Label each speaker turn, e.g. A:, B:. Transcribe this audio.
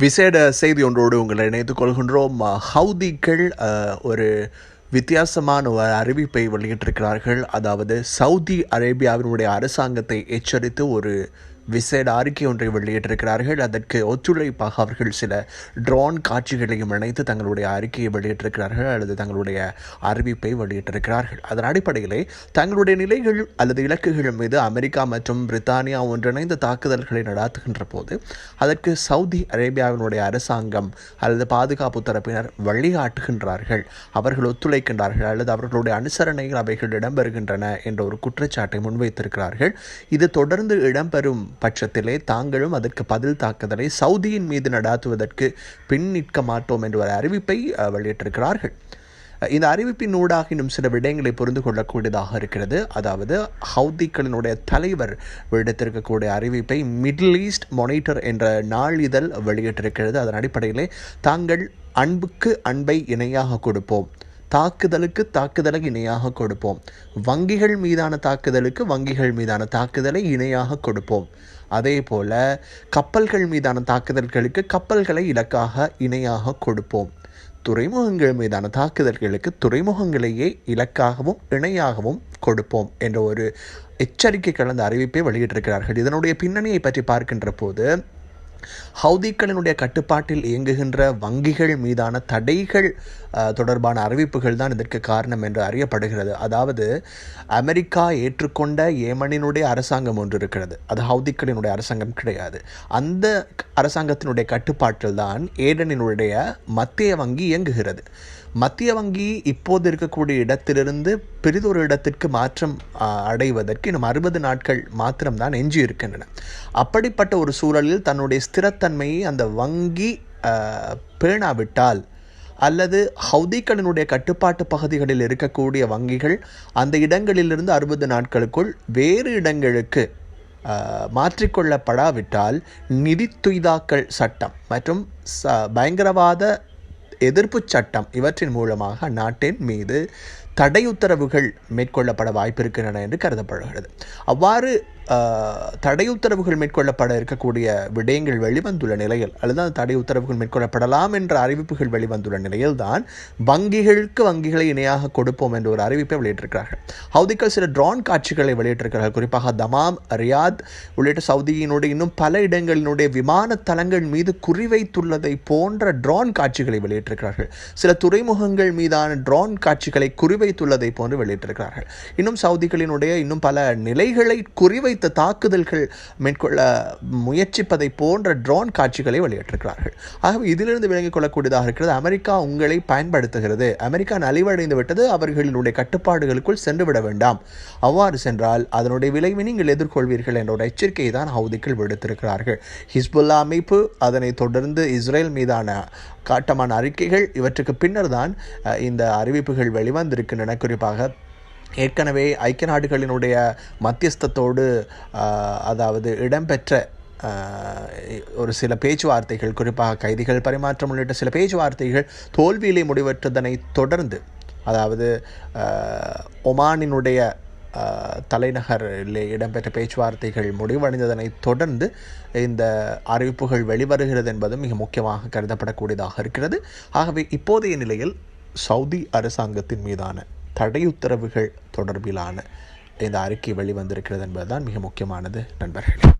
A: விசேட செய்தி ஒன்றோடு உங்களை இணைத்துக் கொள்கின்றோம். ஹவுதிகள் ஒரு வித்தியாசமான ஒரு அறிவிப்பை வெளியிட்டிருக்கிறார்கள். அதாவது சவுதி அரேபியாவினுடைய அரசாங்கத்தை எச்சரித்து ஒரு விசேட அறிக்கை ஒன்றை வெளியிட்டிருக்கிறார்கள். அதற்கு ஒத்துழைப்பாக அவர்கள் சில ட்ரோன் காட்சிகளையும் இணைத்து தங்களுடைய அறிக்கையை வெளியிட்டிருக்கிறார்கள் அல்லது தங்களுடைய அறிவிப்பை வெளியிட்டிருக்கிறார்கள். அதன் அடிப்படையிலே தங்களுடைய நிலைகள் அல்லது இலக்குகள் மீது அமெரிக்கா மற்றும் பிரித்தானியா ஒன்றிணைந்த தாக்குதல்களை நடாத்துகின்ற போது அதற்கு சவுதி அரேபியாவினுடைய அரசாங்கம் அல்லது பாதுகாப்பு தரப்பினர் வழிகாட்டுகின்றார்கள். அவர்கள் ஒத்துழைக்கின்றார்கள் அல்லது அவர்களுடைய அனுசரணையில் அவைகள் இடம்பெறுகின்றன என்ற ஒரு குற்றச்சாட்டை முன்வைத்திருக்கிறார்கள். இது தொடர்ந்து இடம்பெறும் பட்சத்திலே தாங்களும் அதற்கு பதில் தாக்குதலை சவுதியின் மீது நடாத்துவதற்கு பின் நிற்க மாட்டோம் என்ற ஒரு அறிவிப்பை வெளியிட்டிருக்கிறார்கள். இந்த அறிவிப்பின் ஊடாக இன்னும் சில விடயங்களை புரிந்து கொள்ளக்கூடியதாக இருக்கிறது. அதாவது ஹவுதிகளினுடைய தலைவர் விடுத்திருக்கக்கூடிய அறிவிப்பை மிடில் ஈஸ்ட் மொனிட்டர் என்ற நாளிதழ் வெளியிட்டிருக்கிறது. அதன் அடிப்படையிலே தாங்கள் அன்புக்கு அன்பை இணையாக கொடுப்போம். தாக்குதலுக்கு தாக்குதலை இணையாக கொடுப்போம். வங்கிகள் மீதான தாக்குதலுக்கு வங்கிகள் மீதான தாக்குதலை இணையாக கொடுப்போம். அதே போல் கப்பல்கள் மீதான தாக்குதல்களுக்கு கப்பல்களை இலக்காக இணையாக கொடுப்போம். துறைமுகங்கள் மீதான தாக்குதல்களுக்கு துறைமுகங்களையே இலக்காகவும் இணையாகவும் கொடுப்போம் என்ற ஒரு எச்சரிக்கை கலந்த அறிவிப்பை வெளியிட்டிருக்கிறார்கள். இதனுடைய பின்னணியை பற்றி பார்க்கின்ற போது ஹவுதிகளினுடைய கட்டுப்பாட்டில் இயங்குகின்ற வங்கிகள் மீதான தடைகள் தொடர்பான அறிவிப்புகள் தான் இதற்கு காரணம் என்று அறியப்படுகிறது. அதாவது அமெரிக்கா ஏற்றுக்கொண்ட ஏமனினுடைய அரசாங்கம் ஒன்று இருக்கிறது. அது ஹவுதிக்களினுடைய அரசாங்கம் கிடையாது. அந்த அரசாங்கத்தினுடைய கட்டுப்பாட்டில் தான் ஏடனினுடைய மத்திய வங்கி இயங்குகிறது. மத்திய வங்கி இப்போது இருக்கக்கூடிய இடத்திலிருந்து பெரிதொரு இடத்திற்கு மாற்றம் அடைவதற்கு இன்னும் அறுபது நாட்கள் மாத்திரம்தான் எஞ்சி இருக்கின்றன அப்படிப்பட்ட ஒரு சூழலில் தன்னுடைய ஸ்திரத்தன்மையை அந்த வங்கி பேணாவிட்டால் அல்லது ஹவுதிகளினுடைய கட்டுப்பாட்டு பகுதிகளில் இருக்கக்கூடிய வங்கிகள் அந்த இடங்களிலிருந்து அறுபது நாட்களுக்குள் வேறு இடங்களுக்கு மாற்றிக்கொள்ளப்படாவிட்டால் நிதி துய்தாக்கல் சட்டம் மற்றும் ச பயங்கரவாத எதிர்ப்பு சட்டம் இவற்றின் மூலமாக நாட்டின் மீது தடை உத்தரவுகள் மேற்கொள்ளப்பட வாய்ப்பிருக்கின்றன என்று கருதப்படுகிறது. அவ்வாறு தடை உத்தரவுகள் மேற்கொள்ளப்பட இருக்கக்கூடிய விடயங்கள் வெளிவந்துள்ள நிலையில் அல்லது அந்த தடை உத்தரவுகள் மேற்கொள்ளப்படலாம் என்ற அறிவிப்புகள் வெளிவந்துள்ள நிலையில் தான் வங்கிகளுக்கு வங்கிகளை இணையாக கொடுப்போம் என்ற ஒரு அறிவிப்பை வெளியிட்டிருக்கிறார்கள். ஹவுதிக்கள் சில ட்ரோன் காட்சிகளை வெளியிட்டிருக்கிறார்கள். குறிப்பாக தமாம் ரியாத் உள்ளிட்ட சவுதியினுடைய இன்னும் பல இடங்களினுடைய விமான தளங்கள் மீது குறிவைத்துள்ளதை போன்ற ட்ரோன் காட்சிகளை வெளியிட்டிருக்கிறார்கள். சில துறைமுகங்கள் மீதான ட்ரோன் காட்சிகளை குறிவைத்துள்ளதை போன்று வெளியிட்டிருக்கிறார்கள். இன்னும் சவுதிகளினுடைய இன்னும் பல நிலைகளை குறிவைத்த தாக்குதல்கள் மேற்கொள்ள முயற்சிப்பதை போன்ற ட்ரோன் காட்சிகளை வெளியிட்டிருக்கிறார்கள். ஆகவே இதிலிருந்து விளங்கிக் கொள்ளக்கூடியதாக இருக்கிறது. அமெரிக்கா உங்களை பயன்படுத்துகிறது. அமெரிக்கா நலிவடைந்து விட்டது. அவர்களினுடைய கட்டுப்பாடுகளுக்குள் சென்றுவிட வேண்டாம். அவ்வாறு சென்றால் அதனுடைய விளைவை நீங்கள் எதிர்கொள்வீர்கள் என்ற ஒரு எச்சரிக்கையை தான் ஹவுதிகள் விடுத்திருக்கிறார்கள். ஹிஸ்புல்லா அமைப்பு அதனைத் தொடர்ந்து இஸ்ரேல் மீதான காட்டமான அறிக்கைகள். இவற்றுக்கு பின்னர் தான் இந்த அறிவிப்புகள் வெளிவந்திருக்கின்றன. குறிப்பாக ஏற்கனவே ஐக்கிய நாடுகளினுடைய மத்தியஸ்தத்தோடு அதாவது இடம்பெற்ற ஒரு சில பேச்சுவார்த்தைகள் குறிப்பாக கைதிகள் பரிமாற்றம் உள்ளிட்ட சில பேச்சுவார்த்தைகள் தோல்வியிலே முடிவற்றதனை தொடர்ந்து அதாவது ஒமானினுடைய தலைநகரில் இடம்பெற்ற பேச்சுவார்த்தைகள் முடிவடைந்ததனை தொடர்ந்து இந்த அறிவிப்புகள் வெளிவருகிறது என்பது மிக முக்கியமாக கருதப்படக்கூடியதாக இருக்கிறது. ஆகவே இப்போதைய நிலையில் சவுதி அரசாங்கத்தின் மீதான தடை உத்தரவுகள் தொடர்பிலான இந்த அறிக்கை வெளிவந்திருக்கிறது என்பதுதான் மிக முக்கியமானது நண்பர்களே.